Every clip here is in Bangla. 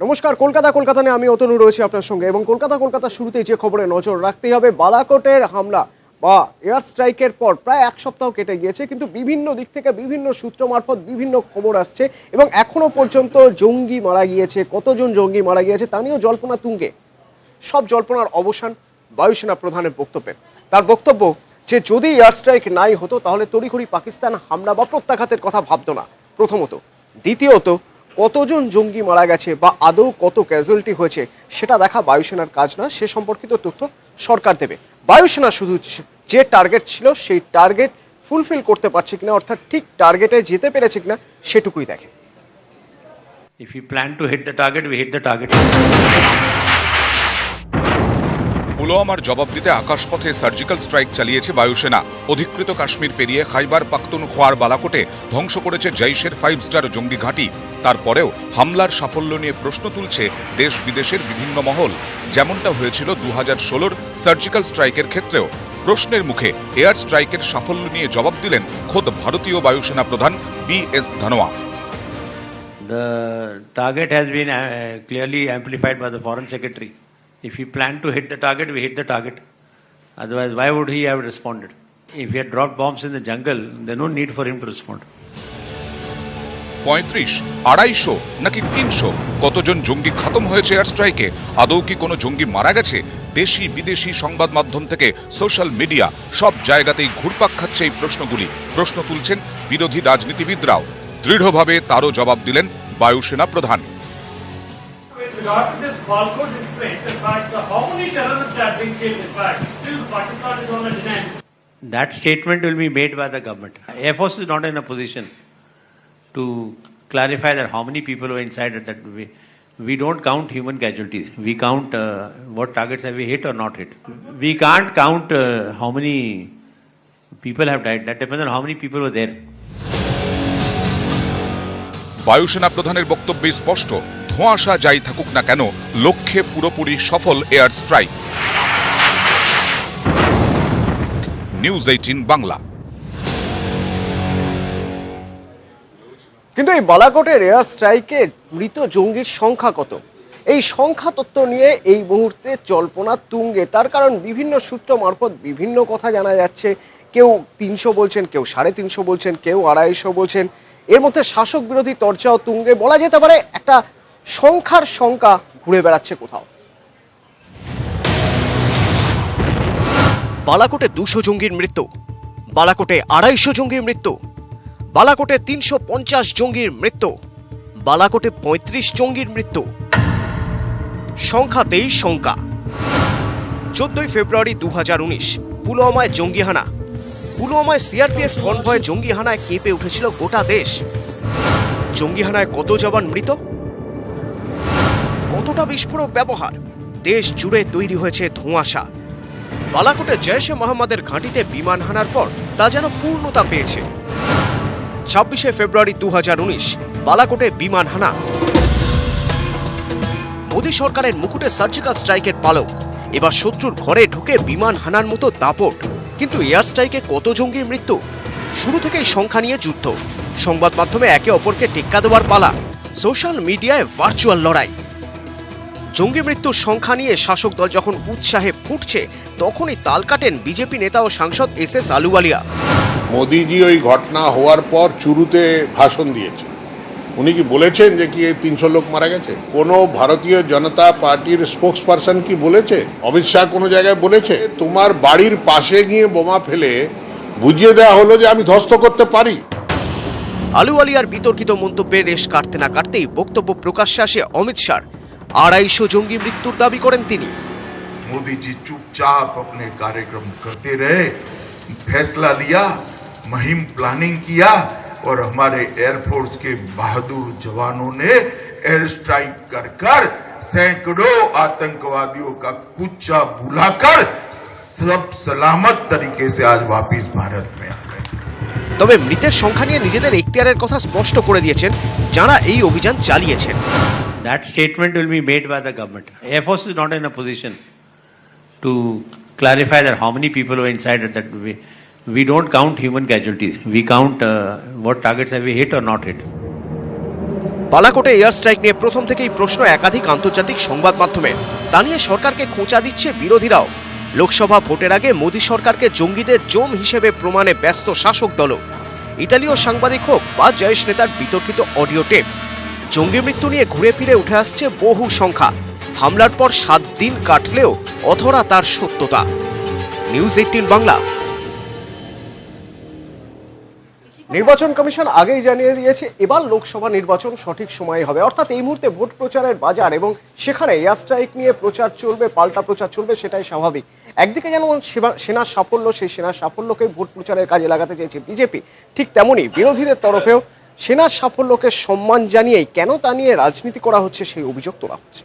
নমস্কার, কলকাতা কলকাতা নিয়ে আমি অতনু রয়েছি আপনার সঙ্গে এবং কলকাতা কলকাতা শুরুতেই যে খবরে নজর রাখতেই হবে, বালাকোটের হামলা বা এয়ার স্ট্রাইকের পর প্রায় এক সপ্তাহ কেটে গিয়েছে, কিন্তু বিভিন্ন দিক থেকে বিভিন্ন সূত্র মারফত বিভিন্ন খবর আসছে এবং এখনও পর্যন্ত জঙ্গি মারা গিয়েছে, কতজন জঙ্গি মারা গিয়েছে তা নিয়েও জল্পনা তুঙ্গে। সব জল্পনার অবসান বায়ুসেনা প্রধানের বক্তব্যে। তার বক্তব্য, যে যদি এয়ার স্ট্রাইক নাই হতো তাহলে তড়িঘড়ি পাকিস্তান হামলা বা প্রত্যাঘাতের কথা ভাবত না, প্রথমত। দ্বিতীয়ত কতজন জঙ্গি মারা গেছে বা আদৌ কত ক্যাজুয়ালিটি হয়েছে, সেটা দেখা বায়ুসেনার কাজ না সে সম্পর্কিত তথ্য সরকার দেবে। বায়ুসেনা শুধু যে টার্গেট ছিল, সেই টার্গেট ফুলফিল করতে পারছে কিনা, অর্থাৎ ঠিক টার্গেটে যেতে পেরেছে কিনা, সেটুকুই দেখে। If we plan to hit the target we hit the target. পুলওয়ামার জবাব দিতে আকাশপথে সার্জিক্যাল স্ট্রাইক চালিয়েছে বায়ুসেনা। অধিকৃত কাশ্মীর পেরিয়ে খাইবার পাখতুনখোয়ার বালাকোটে ধ্বংস করেছে জৈশের ফাইভ স্টার জঙ্গি ঘাঁটি। তারপরেও হামলার সাফল্য নিয়ে প্রশ্ন তুলছে দেশ বিদেশের বিভিন্ন মহল। যেমনটা হয়েছিল দু হাজার ষোলোর সার্জিক্যাল স্ট্রাইকের ক্ষেত্রেও। প্রশ্নের মুখে এয়ার স্ট্রাইকের সাফল্য নিয়ে জবাব দিলেন খোদ ভারতীয় বায়ুসেনা প্রধান B S Dhanoa. The target has been uh, clearly amplified by the Foreign Secretary. If he planned to hit the target, we hit the target. Otherwise, why would he have responded? If he had dropped bombs in the jungle, there's no need for him to respond. পঁয়ত্রিশ আড়াইশো নাকি তিনশো কতজন জঙ্গি খতম হয়েছে এয়ার স্ট্রাইকে আদৌ কি কোনো জঙ্গি মারা গেছে দেশি বিদেশি সংবাদ মাধ্যম থেকে সোশ্যাল মিডিয়া সব জায়গাতেই ঘুরপাক খাচ্ছে এই প্রশ্নগুলি প্রশ্ন তুলছেন বিরোধী রাজনীতিবিদরাও দৃঢ়ভাবে তারও জবাব দিলেন বায়ুসেনা প্রধান With regard to this Balkot incident, in fact, uh, how many terrorists have been killed? In fact, still Pakistan is on the demand. That statement will be made by the government. Air Force is not in a position to clarify that how many people were inside it. That we, we don't count human casualties. We count uh, what targets have we hit or not hit. We can't count uh, how many people have died. That depends on how many people were there. বায়ুসেনা প্রধানের বক্তব্যে স্পষ্ট ধোঁয়াশা যাই থাকুক না কেন, লক্ষ্যে পুরোপুরি সফল air strike. News eighteen Bangla. কিন্তু এই বালাকোটের এয়ার স্ট্রাইকে মৃত জঙ্গির সংখ্যা কত? এই সংখ্যা তত্ত্ব নিয়ে এই মুহূর্তে জল্পনা তুঙ্গে। তার কারণ বিভিন্ন সূত্র মারফত বিভিন্ন কথা জানা যাচ্ছে। কেউ তিনশো বলছেন, কেউ সাড়ে তিনশো বলছেন, কেউ আড়াইশো বলছেন। এর মধ্যে শাসক বিরোধী চর্চাও তুঙ্গে। বলা যেতে পারে একটা সংখ্যার সংখ্যা ঘুরে বেড়াচ্ছে কোথাও। বালাকোটে দুশো জঙ্গির মৃত্যু, বালাকোটে আড়াইশো জঙ্গির মৃত্যু, বালাকোটে তিনশো পঞ্চাশ জঙ্গির মৃত্যু, বালাকোটে পঁয়ত্রিশ জঙ্গির মৃত্যু। সংখ্যাতেই শঙ্কা চোদ্দই ফেব্রুয়ারি দু হাজার উনিশ, পুলওয়ামায় জঙ্গি হানা পুলওয়ামায় সিআরপিএফ কনভয়ে জঙ্গি হানায় কেঁপে উঠেছিল গোটা দেশ। জঙ্গি হানায় কত জবান মৃত? কতটা বিস্ফোরক ব্যবহার? দেশ জুড়ে তৈরি হয়েছে ধোঁয়াশা। বালাকোটে জয়শে মোহাম্মদের ঘাঁটিতে বিমান হানার পর তা যেন পূর্ণতা পেয়েছে। ছাব্বিশে ফেব্রুয়ারি দু বালাকোটে বিমান হানা। মোদী সরকারের মুকুটে সার্জিক্যাল স্ট্রাইকের পালক এবার শত্রুর ঘরে ঢুকে বিমান হানার মতো দাপট। কিন্তু এয়ার স্ট্রাইকে কত জঙ্গির মৃত্যু? শুরু থেকেই সংখ্যা নিয়ে যুদ্ধ। সংবাদ মাধ্যমে একে অপরকে টেক্কা দেওয়ার পালা। সোশ্যাল মিডিয়ায় ভার্চুয়াল লড়াই। জঙ্গি মৃত্যুর সংখ্যা নিয়ে শাসক দল যখন উৎসাহে ফুটছে তখনই তাল কাটেন বিজেপি নেতা ও সাংসদ এস এস আলুওয়ালিয়া। মোদিজি ওই ঘটনা হওয়ার পর চুরুতে ভাষণ দিয়েছেন উনি কি বলেছেন যে কি তিনশো লোক মারা গেছে? কোনো ভারতীয় জনতা পার্টির স্পোক্স পারসন কি বলেছে? অমিত শাহ কোনো জায়গায় বলেছে? তোমার বাড়ির পাশে গিয়ে বোমা ফেলে বুঝিয়ে দেওয়া হলো যে আমি ধ্বস্ত করতে পারি। আলুওয়ালিয়ার বিতর্কিত মন্তব্যে রেশ কাটতে না কাটতেই বক্তব্য প্রকাশ্যে আসে অমিত শাহ আড়াইশো জঙ্গি মৃত্যুর দাবি করেন তিনি मोदी जी चुपचाप अपने कार्यक्रम करते रहे फैसला लिया मुहिम प्लानिंग किया और हमारे एयरफोर्स के बहादुर जवानों ने एयर स्ट्राइक कर कर सैकड़ों आतंकवादियों का कुच्चा बुलाकर सब सलामत तरीके से आज वापिस भारत में आ गए তবে মৃতের সংখ্যা নিয়ে নিজেদের এখতিয়ারের কথা স্পষ্ট করে দিয়েছেন যারা এই অভিযান চালিয়েছেন। That statement will be made by the government air force is not in a position to clarify that how many people were inside at that we we don't count human casualties we count what targets have you hit or not hit বালাকোটে air strike নিয়ে প্রথম থেকেই প্রশ্ন একাধিক আন্তর্জাতিক সংবাদ মাধ্যমে। তা নিয়ে সরকারকে খোঁচা দিচ্ছে বিরোধীরাও। লোকসভা ভোটের আগে মোদী সরকারকে জঙ্গিদের জম হিসেবে প্রমাণে ব্যস্ত শাসক দলও। ইতালীয় সাংবাদিক হোক বা জয়েশ নেতার বিতর্কিত অডিও টেপ। জঙ্গি মৃত্যু নিয়ে ঘুরে ফিরে উঠে আসছে বহু সংখ্যা। হামলার পর সাত দিন কাটলেও অথরা তার সত্যতা। News eighteen Bangla. নির্বাচন কমিশন আগেই জানিয়ে দিয়েছে, এবার লোকসভা নির্বাচন সঠিক সময়ে হবে। অর্থাৎ এই মুহূর্তে ভোট প্রচারের বাজার এবং সেখানে এয়ার স্ট্রাইক নিয়ে প্রচার চলবে, পাল্টা প্রচার চলবে, সেটাই স্বাভাবিক। একদিকে যেমন সেনার সাফল্য, সেই সেনার সাফল্যকে ভোট প্রচারের কাজে লাগাতে চেয়েছে বিজেপি, ঠিক তেমনি বিরোধীদের তরফেও সেনার সাফল্যকে সম্মান জানিয়েই কেন তা নিয়ে রাজনীতি করা হচ্ছে সেই অভিযোগ তোলা হচ্ছে।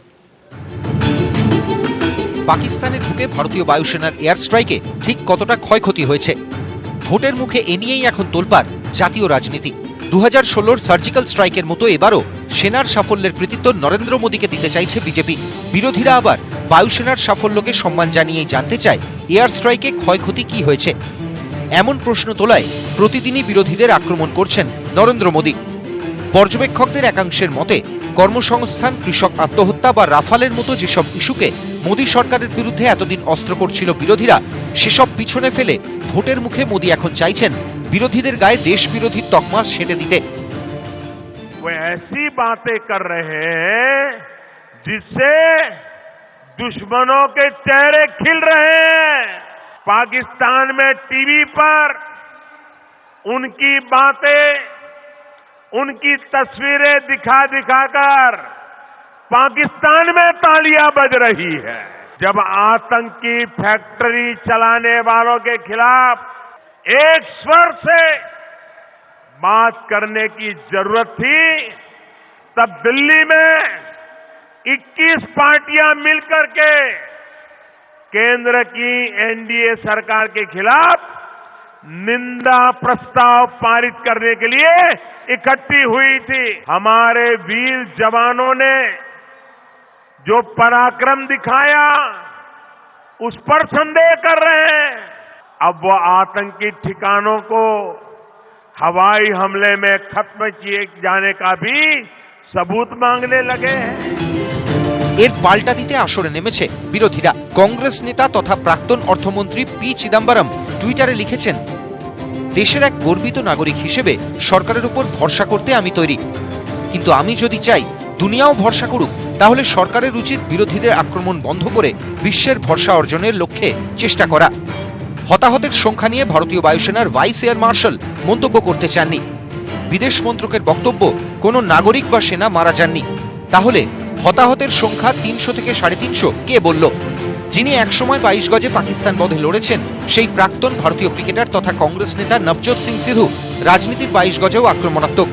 পাকিস্তানে ঢুকে ভারতীয় বায়ুসেনার এয়ার স্ট্রাইকে ঠিক কতটা ক্ষয়ক্ষতি হয়েছে? ভোটের মুখে এ নিয়েই এখন তোলপাড় জাতীয় রাজনীতি। দু হাজার ষোলোর সার্জিক্যাল স্ট্রাইকের মতো এবারও সেনার সাফল্যের কৃতিত্ব নরেন্দ্র মোদীকে দিতে চাইছে বিজেপি। বিরোধীরা আবার বায়ুসেনার সাফল্যকে সম্মান জানিয়েই জানতে চায় এয়ার স্ট্রাইকে ক্ষয়ক্ষতি কি হয়েছে। এমন প্রশ্ন তোলায় প্রতিদিনই বিরোধীদের আক্রমণ করছেন নরেন্দ্র মোদী। পর্যবেক্ষকদের একাংশের মতে, কর্মসংস্থান, কৃষক আত্মহত্যা বা রাফালের মতো যেসব ইস্যুকে মোদী সরকারের বিরুদ্ধে এতদিন অস্ত্র করছিল বিরোধীরা, সেসব পিছনে ফেলে ভোটের মুখে মোদী এখন চাইছেন विरोधी देर गाए देश विरोधी तकमा सेटे दीते वो ऐसी बातें कर रहे हैं जिससे दुश्मनों के चेहरे खिल रहे हैं। पाकिस्तान में टीवी पर उनकी बातें, उनकी तस्वीरें दिखा दिखाकर पाकिस्तान में तालियाँ बज रही है। जब आतंकी फैक्ट्री चलाने वालों के खिलाफ एक स्वर से बात करने की ज़रूरत थी, तब दिल्ली में 21 पार्टियाँ मिलकर के केंद्र की एनडीए सरकार के खिलाफ निंदा प्रस्ताव पारित करने के लिए इकट्ठी हुई थी। हमारे वीर जवानों ने जो पराक्रम दिखाया, उस पर संदेह कर रहे हैं। अब वो आतंकी ठिकानों को हवाई हमले में खत्म किए जाने का भी सबूत मांगने लगे हैं এর পাল্টা দিতে আসরে নেমেছে বিরোধীরা কংগ্রেস নেতা তথা প্রাক্তন অর্থমন্ত্রী পি চিদাম্বরম টুইটারে লিখেছেন দেশের এক গর্বিত নাগরিক হিসেবে সরকারের উপর ভরসা করতে আমি তৈরি কিন্তু আমি যদি চাই দুনিয়াও ভরসা করুক তাহলে সরকারের উচিত বিরোধীদের আক্রমণ বন্ধ করে বিশ্বের ভরসা অর্জনের লক্ষ্যে চেষ্টা করা হতাহতের সংখ্যা নিয়ে ভারতীয় বায়ুসেনার ভাইস এয়ার মার্শাল মন্তব্য করতে চাননি। বিদেশ মন্ত্রকের বক্তব্য, কোনো নাগরিক বা সেনা মারা যাননি। তাহলে হতাহতের সংখ্যা তিনশো থেকে সাড়ে তিনশো, কে বলল? যিনি একসময় বাইশ গজে পাকিস্তান বধে লড়েছেন, সেই প্রাক্তন ভারতীয় ক্রিকেটার তথা কংগ্রেস নেতা নবজোৎ সিং সিধু রাজনীতির বাইশ গজেও আক্রমণাত্মক।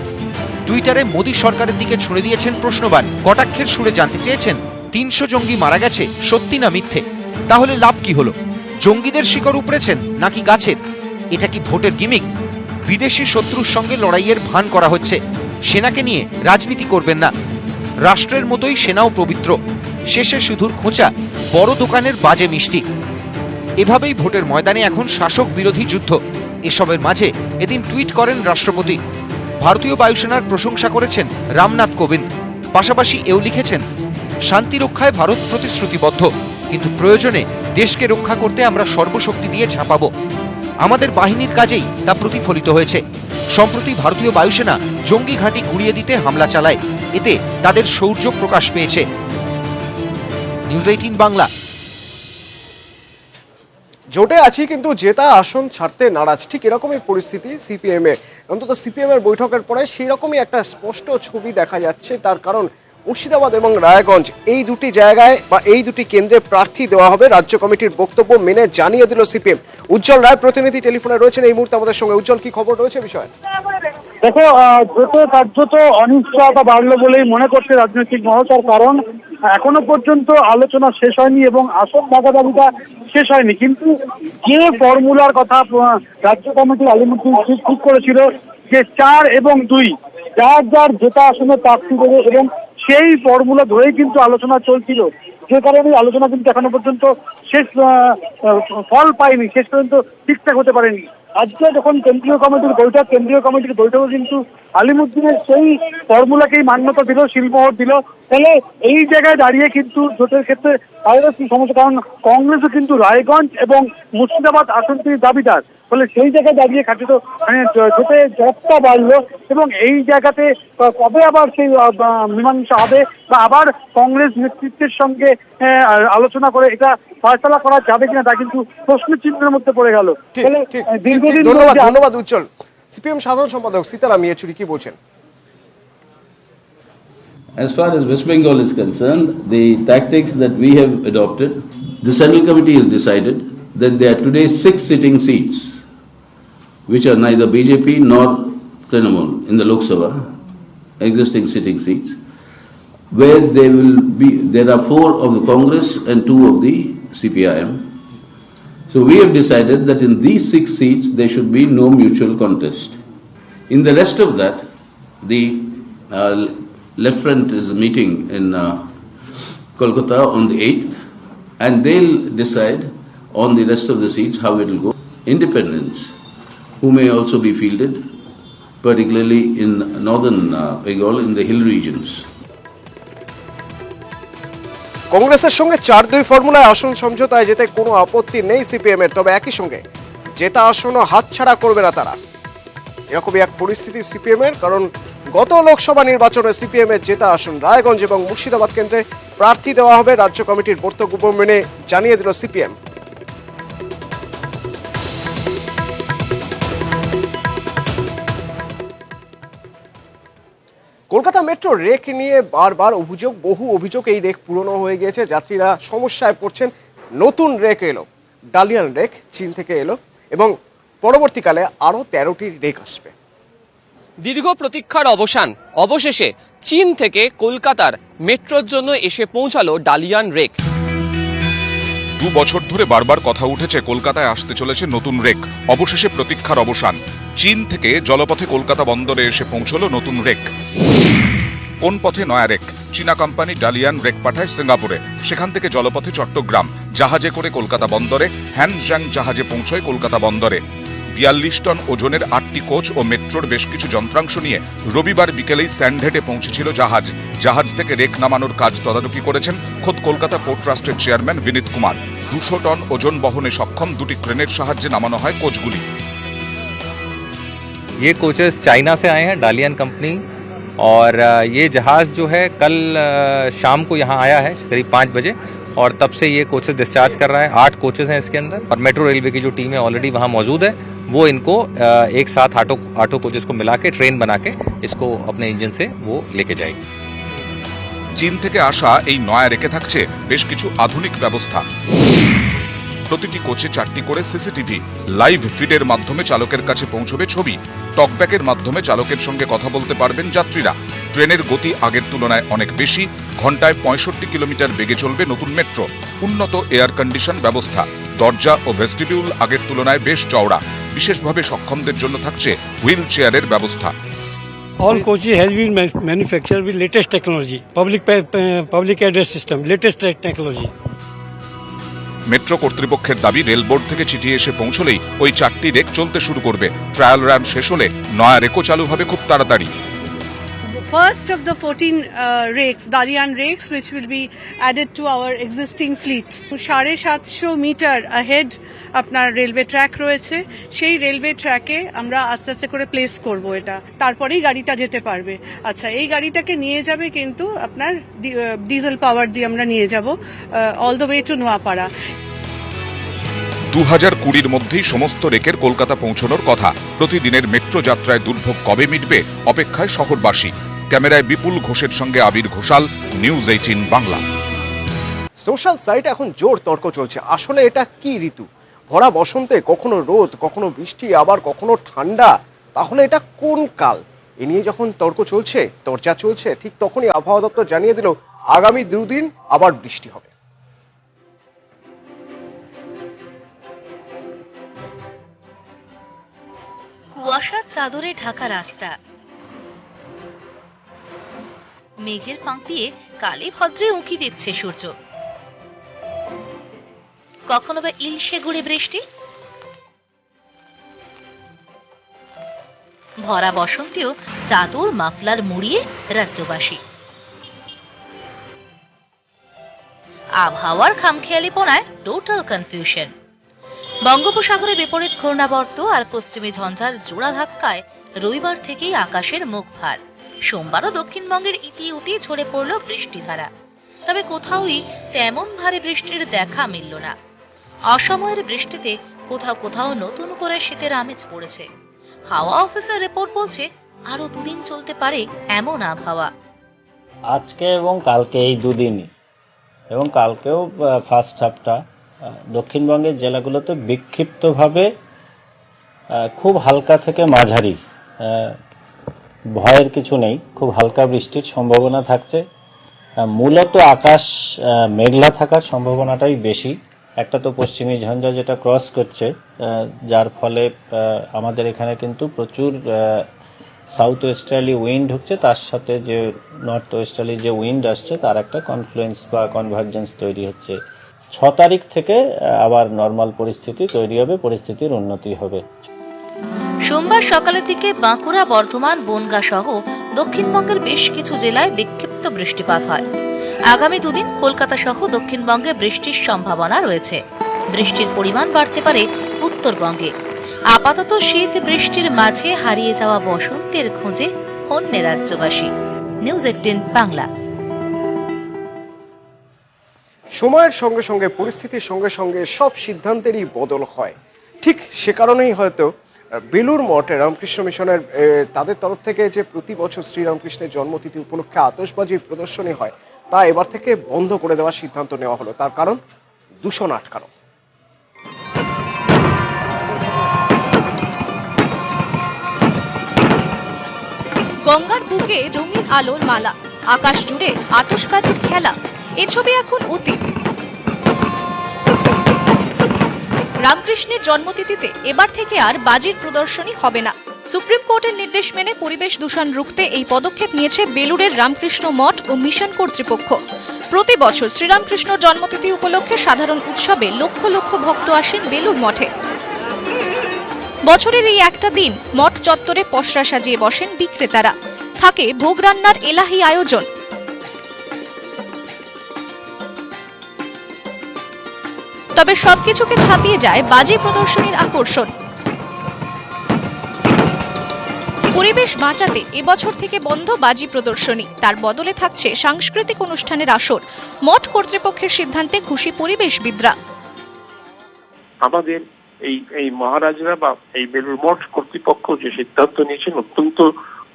টুইটারে মোদী সরকারের দিকে ছুড়ে দিয়েছেন প্রশ্নবার কটাক্ষের সুরে জানতে চেয়েছেন, তিনশো জঙ্গি মারা গেছে, সত্যি না মিথ্যে? তাহলে লাভ কি হলো? জঙ্গিদের শিকড় উপড়েছেন নাকি গাছের? এটা কি ভোটের গিমিক? বিদেশি শত্রুর সঙ্গে লড়াইয়ের ভান করা হচ্ছে। সেনাকে নিয়ে রাজনীতি করবেন না। রাষ্ট্রের মতোই সেনাও পবিত্র। শেষে শুধুর খোঁচা, বড় দোকানের বাজে মিষ্টি। এভাবেই ভোটের ময়দানে এখন শাসক বিরোধী যুদ্ধ। এসবের মাঝে এদিন টুইট করেন রাষ্ট্রপতি। ভারতীয় বায়ুসেনার প্রশংসা করেছেন রামনাথ কোবিন্দ। পাশাপাশি এও লিখেছেন, শান্তি রক্ষায় ভারত প্রতিশ্রুতিবদ্ধ, কিন্তু প্রয়োজনে দেশকে রক্ষা করতে আমরা সর্বশক্তি দিয়ে ঝাঁপাবো। আমাদের বাহিনীর কাজেই তা প্রতিফলিত হয়েছে। সম্প্রতি ভারতীয় বায়ুসেনা জঙ্গি ঘাঁটি গুড়িয়ে দিতে হামলা চালায়। এতে তাদের শৌর্য প্রকাশ পেয়েছে। News eighteen Bangla. জোটে আছি কিন্তু জেতা আসন ছাড়তে নারাজ। ঠিক এরকমই পরিস্থিতি সিপিএম অন্তত সিপিএম এর বৈঠকের পরে সেই রকমই একটা স্পষ্ট ছবি দেখা যাচ্ছে। তার কারণ মুর্শিদাবাদ এবং রায়গঞ্জ, এই দুটি জায়গায় বা এই দুটি কেন্দ্রে প্রার্থী দেওয়া হবে। রাজ্য কমিটির বক্তব্য মেনে জানিয়ে দিল সিপিএম। উজ্জ্বল রায় প্রতিনিধি টেলিফোনে রয়েছেন এই মুহূর্তে আমাদের সঙ্গে। উজ্জ্বল, কি খবর রয়েছে বিষয়ে? দেখো দ্রুত কার্যত অনিশ্চয়তা বাড়লো বলেই মনে করছে রাজনৈতিক মহতার কারণ, এখনও পর্যন্ত আলোচনা শেষ হয়নি এবং আসন ভাগাভাগিটা শেষ হয়নি। কিন্তু যে ফর্মুলার কথা রাজ্য কমিটি আলিমুদ্দিন ঠিক করেছিল যে চার এবং দুই, যার যার জেতা আসনে প্রার্থী দেবে এবং সেই ফর্মুলা ধরেই কিন্তু আলোচনা চলছিল। যে কারণে আলোচনা কিন্তু এখনও পর্যন্ত শেষ ফল পায়নি, শেষ পর্যন্ত ঠিকঠাক হতে পারেনি। আজকে যখন কেন্দ্রীয় কমিটির বৈঠক, কেন্দ্রীয় কমিটির বৈঠকে কিন্তু আলিমুদ্দিনের সেই ফর্মুলাকেই মান্যতা দিল, শিলমোহর দিল। তাহলে এই জায়গায় দাঁড়িয়ে কিন্তু জোটের ক্ষেত্রে সমস্যা, কারণ কংগ্রেসও কিন্তু রায়গঞ্জ এবং মুর্শিদাবাদ আসনটির দাবিদার। ফলে সেই জায়গায় দাঁড়িয়ে খাটি তো মানে জ- জোটে জটটা বাড়লো এবং এই জায়গাতে কবে আবার সেই মীমাংসা হবে বা আবার কংগ্রেস নেতৃত্বের সঙ্গে আহ, আলোচনা করে এটা ফয়সলা করা যাবে কিনা তা কিন্তু প্রশ্ন চিহ্নের মধ্যে পড়ে গেল। দীর্ঘদিন ধন্যবাদ উজ্জ্বল। সিপিএম সাধারণ সম্পাদক সীতারাম ইয়েচুরি কি বলছেন? As far as West Bengal is concerned, the tactics that we have adopted, the Central Committee has decided that there are today six sitting seats, which are neither BJP nor Trinamool in the Lok Sabha, existing sitting seats, where there will be, there are four of the Congress and two of the CPIM. So we have decided that in these six seats, there should be no mutual contest. In the rest of that, the uh, left front is meeting in uh, Kolkata on the 8th, and they'll decide on the rest of the seats how it will go. Independents, who may also be fielded, particularly in northern uh, Bengal, in the hill regions. কংগ্রেসের সঙ্গে চার দুই ফর্মুলায় আসন সমঝোতায় যেতে কোনো আপত্তি নেই সিপিএম এর তবে একই সঙ্গে জেতা আসনও হাতছাড়া করবে না তারা এরকমই এক পরিস্থিতি সিপিএম এর কারণ গত লোকসভা নির্বাচনে সিপিএম এর জেতা আসন রায়গঞ্জ এবং মুর্শিদাবাদ কেন্দ্রে প্রার্থী দেওয়া হবে রাজ্য কমিটির বক্তব্য মেনে জানিয়ে দিল সিপিএম কলকাতা মেট্রো রেক নিয়ে বারবার অভিযোগ, বহু অভিযোগ এই রেক পুরনো হয়ে গিয়েছে, যাত্রীরা সমস্যায় পড়ছেন, নতুন রেক এলো, ডালিয়ান রেক চীন থেকে এলো, এবং পরবর্তীকালে আরও তেরোটি রেক আসবে। দীর্ঘ প্রতীক্ষার অবসান, অবশেষে চীন থেকে কলকাতার মেট্রোর জন্য এসে পৌঁছালো ডালিয়ান রেক। দু বছর ধরে বারবার কথা উঠেছে, কলকাতায় আসতে চলেছে নতুন রেক। অবশেষে প্রতীক্ষার অবসান। চীন থেকে জলপথে কলকাতা বন্দরে এসে পৌঁছলো নতুন রেক। কোন পথে নয়া রেক? চীনা কোম্পানি ডালিয়ান রেক পাঠায় সিঙ্গাপুরে। সেখান থেকে জলপথে চট্টগ্রাম। জাহাজে করে কলকাতা বন্দরে হ্যানজাং জাহাজে পৌঁছয় কলকাতা বন্দরে। বিয়াল্লিশ টন ওজনের আটটি কোচ ও মেট্রোর বেশ কিছু যন্ত্রাংশ নিয়ে রবিবার বিকেলেই স্যান্ডহেডে পৌঁছেছিল জাহাজ। জাহাজ থেকে রেক নামানোর কাজ তদারকি করেছেন খোদ কলকাতা পোর্ট ট্রাস্টের চেয়ারম্যান বিনীত কুমার দুশো টন ওজন বহনে সক্ষম দুটি ক্রেনের সাহায্যে নামানো হয় কোচগুলি ये कोचेस चाइना से आए हैं डालियन कंपनी और अ, ये जहाज़ जो है कल अ, शाम को यहाँ आया है करीब पाँच बजे और तब से ये कोचेस डिस्चार्ज कर रहा है आठ कोचेस हैं इसके अंदर और मेट्रो रेलवे की जो टीम है ऑलरेडी वहाँ मौजूद है वो इनको अ, एक साथ आठों आठों कोचेस को मिला के ट्रेन बना के इसको अपने इंजन से वो लेके जाएगी চীন থেকে আসা এই নয়া রেখে থাকছে বেশ কিছু আধুনিক ব্যবস্থা। প্রতিটি কোচে চারটি করে সিসিটিভি, লাইভ ফিডের মাধ্যমে চালকের কাছে পৌঁছবে ছবি টকব্যাকের মাধ্যমে চালকের সঙ্গে কথা বলতে পারবেন যাত্রীরা। ট্রেনের গতি আগের তুলনায় অনেক বেশি, ঘন্টায় পঁয়ষট্টি কিলোমিটার বেগে চলবে নতুন মেট্রো। উন্নত এয়ার কন্ডিশন ব্যবস্থা, দরজা ও ভেস্টিবিউল আগের তুলনায় বেশ চওড়া। বিশেষভাবে সক্ষমদের জন্য থাকছে হুইল চেয়ারের ব্যবস্থা। All coaches has been manufactured with latest technology, public public address system, latest technology. Metro কর্তৃপক্ষের দাবি রেলবোর্ড থেকে চিঠি এসে পৌঁছলেই ওই চারটি রেক চলতে শুরু করবে ট্রায়াল রান শেষ হলে নয়া রেকও চালু হবে খুব তাড়াতাড়ি first of the 14 uh, rakes, Darian rakes, which will be added to our existing fleet. সাড়ে সাতশো মিটার ahead আপনার রেলওয়ে ট্র্যাক রয়েছে। সেই রেলওয়ে ট্র্যাকে আমরা আস্তে আস্তে করে প্লেস করব এটা। তারপরেই গাড়িটা যেতে পারবে। আচ্ছা এই গাড়িটাকে নিয়ে যাবে কিন্তু আপনার ডিজেল পাওয়ার দিয়ে আমরা নিয়ে যাব all the way to Noapara দু হাজার কুড়ির মধ্যেই সমস্ত রেকের কলকাতা পৌঁছানোর কথা। প্রতিদিনের মেট্রো যাত্রায় দুর্ভোগ কবে মিটবে? অপেক্ষায় শহরবাসী। ক্যামেরায় বিপুল ঘোষের সঙ্গে Abir Ghoshal news eighteen Bangla. Social সাইটে এখন জোর তর্ক চলছে। আসলে এটা কি ঋতু? ভরা বসন্তে কখনো রোদ কখনো বৃষ্টি আবার কখনো ঠান্ডা। তাহলে এটা কোন কাল? এ নিয়ে যখন তর্ক চলছে চর্চা চলছে ঠিক তখনই আবহাওয়া দপ্তর জানিয়ে দিল আগামী দুদিন আবার বৃষ্টি হবে। কুয়াশার চাদরে ঢাকা রাস্তা। মেঘের ফাঁক দিয়ে কালে ভদ্রে উঁকি দিচ্ছে সূর্য। কখনো বা ইলশে গুড়ে বৃষ্টি? ভরা বসন্তেও চাদর মাফলার মুড়িয়ে রাজ্যবাসী। আবহাওয়ার খামখেয়ালিপনায় টোটাল কনফিউশন বঙ্গোপসাগরে বিপরীত ঘূর্ণাবর্ত আর পশ্চিমী ঝঞ্ঝার জোড়া ধাক্কায় রবিবার থেকেই আকাশের মুখ ভার। সোমবারও দক্ষিণবঙ্গের ইতি উতি ঝরে পড়ল বৃষ্টিধারা। তবে কোথাওই তেমন ভারী বৃষ্টির দেখা মিলল না। অসময়ের বৃষ্টিতে কোথাও কোথাও নতুন করে শীতের আমেজ পড়েছে। হাওয়া অফিসের রিপোর্ট বলছে আরও দুদিন চলতে পারে এমন আবহাওয়া। আজকে এবং কালকে এই দুদিনই। এবং কালকেও ফার্স্ট হাফটা দক্ষিণবঙ্গের জেলাগুলোতে বিক্ষিপ্তভাবে খুব হালকা থেকে মাঝারি ভয়ের কিছু নেই, খুব হালকা বৃষ্টির সম্ভাবনা থাকছে। মূলত আকাশ মেঘলা থাকার সম্ভাবনাটাই বেশি। একটা তো পশ্চিমী ঝঞ্ঝা যেটা ক্রস করছে যার ফলে আমাদের এখানে কিন্তু প্রচুর সাউথ ওয়েস্টার্লি উইন্ড ঢুকছে। তার সাথে যে নর্থ ওয়েস্টার্লি যে উইন্ড আসছে, তার একটা কনফ্লুয়েন্স বা কনভার্জেন্স তৈরি হচ্ছে। ছ তারিখ থেকে, আবার নর্মাল পরিস্থিতি তৈরি হবে, পরিস্থিতির উন্নতি হবে। সোমবার সকালের দিকে বাঁকুড়া, বর্ধমান, বনগা সহ দক্ষিণবঙ্গের বেশ কিছু জেলায় বিক্ষিপ্ত বৃষ্টিপাত হয়। আগামী দুদিন কলকাতা সহ দক্ষিণবঙ্গে বৃষ্টির সম্ভাবনা রয়েছে। বৃষ্টির পরিমাণ বাড়তে পারে উত্তরবঙ্গে। আপাতত শীত বৃষ্টির মাঝে হারিয়ে যাওয়া বসন্তের খোঁজে অন্য রাজ্যবাসী। News eighteen Bangla. সময়ের সঙ্গে সঙ্গে, পরিস্থিতির সঙ্গে সঙ্গে সব সিদ্ধান্তেরই বদল হয়। ঠিক সে কারণেই হয়তো বেলুর মঠে, রামকৃষ্ণ মিশনের তাদের তরফ থেকে যে প্রতি বছর শ্রীরামকৃষ্ণের জন্মতিথি উপলক্ষে আতশবাজির প্রদর্শনী হয়, তা এবার থেকে বন্ধ করে দেওয়ার সিদ্ধান্ত নেওয়া হলো। তার কারণ, দূষণ আটকানো। গঙ্গার বুকে রঙিন আলোর মালা, আকাশ জুড়ে আতশবাজির খেলা, এ ছবি এখন অতীত। রামকৃষ্ণের জন্মতিথিতে এবার থেকে আর বাজির প্রদর্শনী হবে না। সুপ্রিম কোর্টের নির্দেশ মেনে পরিবেশ দূষণ রুখতে এই পদক্ষেপ নিয়েছে বেলুড়ের রামকৃষ্ণ মঠ ও মিশন কর্তৃপক্ষ। প্রতি বছর শ্রীরামকৃষ্ণ জন্মতিথি উপলক্ষে সাধারণ উৎসবে লক্ষ লক্ষ ভক্ত আসেন বেলুড় মঠে। বছরের এই একটা দিন মঠ চত্বরে পসরা সাজিয়ে বসেন বিক্রেতারা। থাকে ভোগ রান্নার এলাহি আয়োজন। তবে সবকিছুকে ছাপিয়ে যায় বাজি প্রদর্শনীর আকর্ষণ। পরিবেশ বাঁচাতে এবছর থেকে বন্ধ বাজি প্রদর্শনী। তার বদলে থাকছে সাংস্কৃতিক অনুষ্ঠানের আসর। মঠ কর্তৃপক্ষের সিদ্ধান্তে খুশি পরিবেশবিদরা। আমাদের এই এই মহারাজরা বা এই বেলুর মঠ কর্তৃপক্ষ যে সিদ্ধান্ত নিয়েছেন অত্যন্ত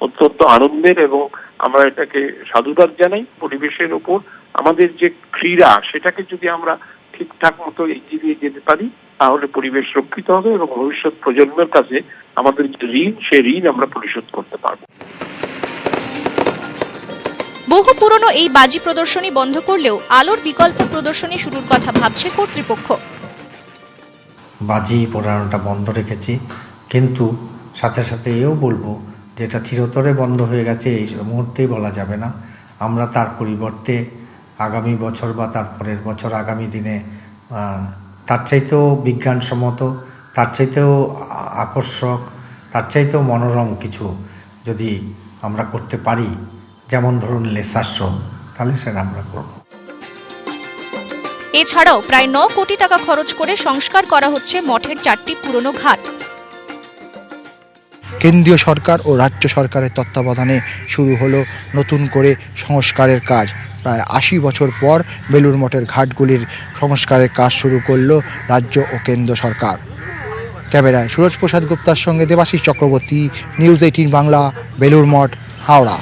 অত্যন্ত আনন্দের এবং আমরা এটাকে সাধুবাদ জানাই পরিবেশের উপর আমাদের যে ক্রীড়া, সেটাকে যদি আমরা ঠিকঠাক মতো এগিয়ে দিয়ে যেতে পারি তাহলে পরিবেশ রক্ষিত হবে এবং ভবিষ্যৎ প্রজন্মের কাছে আমাদের যে ঋণ সেই ঋণ আমরা পরিশোধ করতে পারব। বহু পুরনো এই বাজি প্রদর্শনী বন্ধ করলেও আলোর বিকল্প প্রদর্শনী শুরুর কথা ভাবছে কর্তৃপক্ষ। বাজি পোড়ানোটা বন্ধ রেখেছি কিন্তু সাথে সাথে এও বলব যে এটা চিরতরে বন্ধ হয়ে গেছে এই মুহূর্তেই বলা যাবে না। আমরা তার পরিবর্তে আগামী বছর বা তার পরের বছর আগামী দিনে আহ, তার চাইতেও বিজ্ঞানসম্মত তার চাইতেও আকর্ষক তার চাইতেও মনোরম কিছু যদি আমরা করতে পারি যেমন ধরুন লেসার শো তাহলে সেটা আমরা করব। এছাড়াও প্রায় ন কোটি টাকা খরচ করে সংস্কার করা হচ্ছে মঠের চারটি পুরনো ঘাট। কেন্দ্রীয় সরকার ও রাজ্য সরকারের তত্ত্বাবধানে শুরু হলো নতুন করে সংস্কারের কাজ। প্রায় আশি বছর পর বেলুর মঠের ঘাটগুলির সংস্কারের কাজ শুরু করল রাজ্য ও কেন্দ্র সরকার। ক্যামেরায় সুরজ প্রসাদ গুপ্তার সঙ্গে দেবাশিস চক্রবর্তী, নিউজ এইটিন বাংলা বেলুর মঠ, হাওড়া।